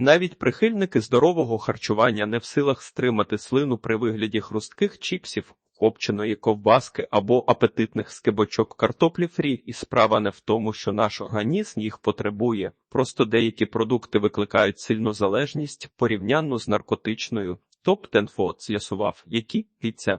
Навіть прихильники здорового харчування не в силах стримати слину при вигляді хрустких чіпсів, копченої ковбаски або апетитних скибочок картоплі фрі, і справа не в тому, що наш організм їх потребує. Просто деякі продукти викликають сильну залежність порівняно з наркотичною. Топ Тенфо з'ясував, які піця.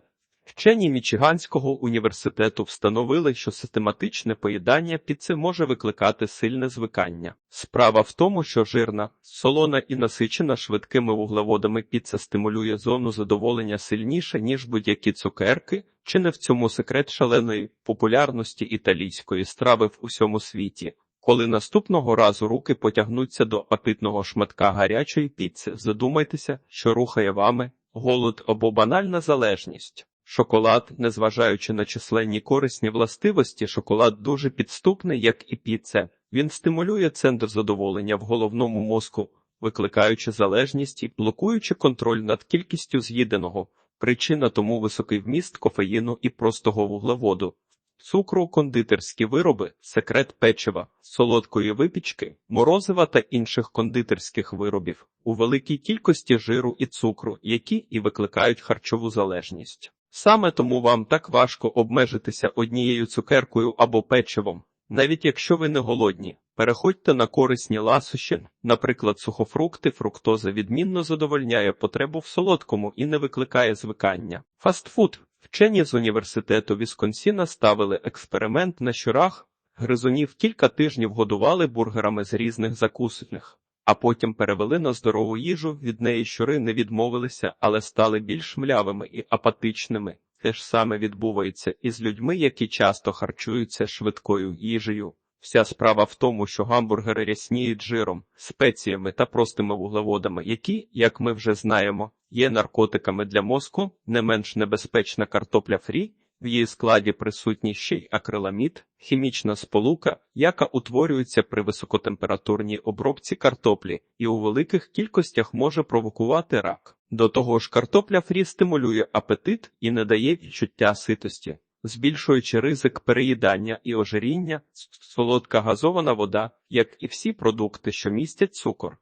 Вчені Мічиганського університету встановили, що систематичне поїдання піци може викликати сильне звикання. Справа в тому, що жирна, солона і насичена швидкими вуглеводами піца стимулює зону задоволення сильніше, ніж будь-які цукерки, чи не в цьому секрет шаленої популярності італійської страви в усьому світі. Коли наступного разу руки потягнуться до апетитного шматка гарячої піци, задумайтеся, що рухає вами голод або банальна залежність. Шоколад, незважаючи на численні корисні властивості, шоколад дуже підступний, як і піце. Він стимулює центр задоволення в головному мозку, викликаючи залежність і блокуючи контроль над кількістю з'їденого. Причина тому високий вміст кофеїну і простого вуглеводу. Цукру, кондитерські вироби, секрет печива, солодкої випічки, морозива та інших кондитерських виробів у великій кількості жиру і цукру, які і викликають харчову залежність. Саме тому вам так важко обмежитися однією цукеркою або печивом, навіть якщо ви не голодні. Переходьте на корисні ласощі, наприклад, сухофрукти, фруктоза відмінно задовольняє потребу в солодкому і не викликає звикання. Фастфуд. Вчені з університету Вісконсіна ставили експеримент на щурах, гризунів кілька тижнів годували бургерами з різних закусних, а потім перевели на здорову їжу, від неї щури не відмовилися, але стали більш млявими і апатичними. Те ж саме відбувається і з людьми, які часто харчуються швидкою їжею. Вся справа в тому, що гамбургери рясніють жиром, спеціями та простими вуглеводами, які, як ми вже знаємо, є наркотиками для мозку, не менш небезпечна картопля фрі, в її складі присутній ще й акриламід, хімічна сполука, яка утворюється при високотемпературній обробці картоплі і у великих кількостях може провокувати рак. До того ж, картопля фрі стимулює апетит і не дає відчуття ситості збільшуючи ризик переїдання і ожиріння, солодка газована вода, як і всі продукти, що містять цукор.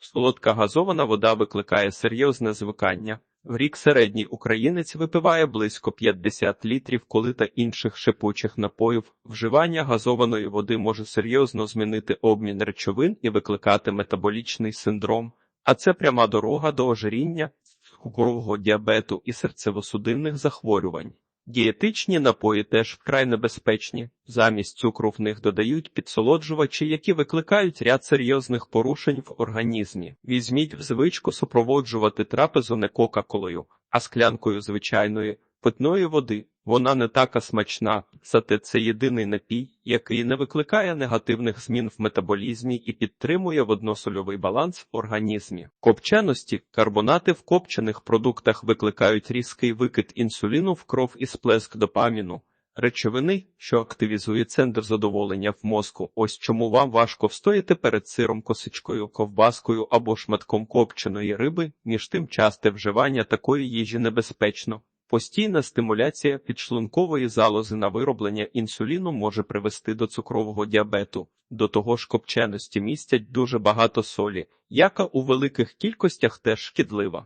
Солодка газована вода викликає серйозне звикання. В рік середній українець випиває близько 50 літрів коли та інших шипучих напоїв. Вживання газованої води може серйозно змінити обмін речовин і викликати метаболічний синдром, а це пряма дорога до ожиріння, цукрового діабету і серцево-судинних захворювань. Дієтичні напої теж вкрай небезпечні. Замість цукру в них додають підсолоджувачі, які викликають ряд серйозних порушень в організмі. Візьміть в звичку супроводжувати трапезу не кока-колою, а склянкою звичайної питної води. Вона не така смачна, зате це єдиний напій, який не викликає негативних змін в метаболізмі і підтримує водносольовий баланс в організмі. Копченості, карбонати в копчених продуктах викликають різкий викид інсуліну в кров і сплеск допаміну. Речовини, що активізує центр задоволення в мозку. Ось чому вам важко встояти перед сиром, косичкою, ковбаскою або шматком копченої риби, між тим часте вживання такої їжі небезпечно. Постійна стимуляція підшлункової залози на вироблення інсуліну може привести до цукрового діабету. До того ж копченості містять дуже багато солі, яка у великих кількостях теж шкідлива.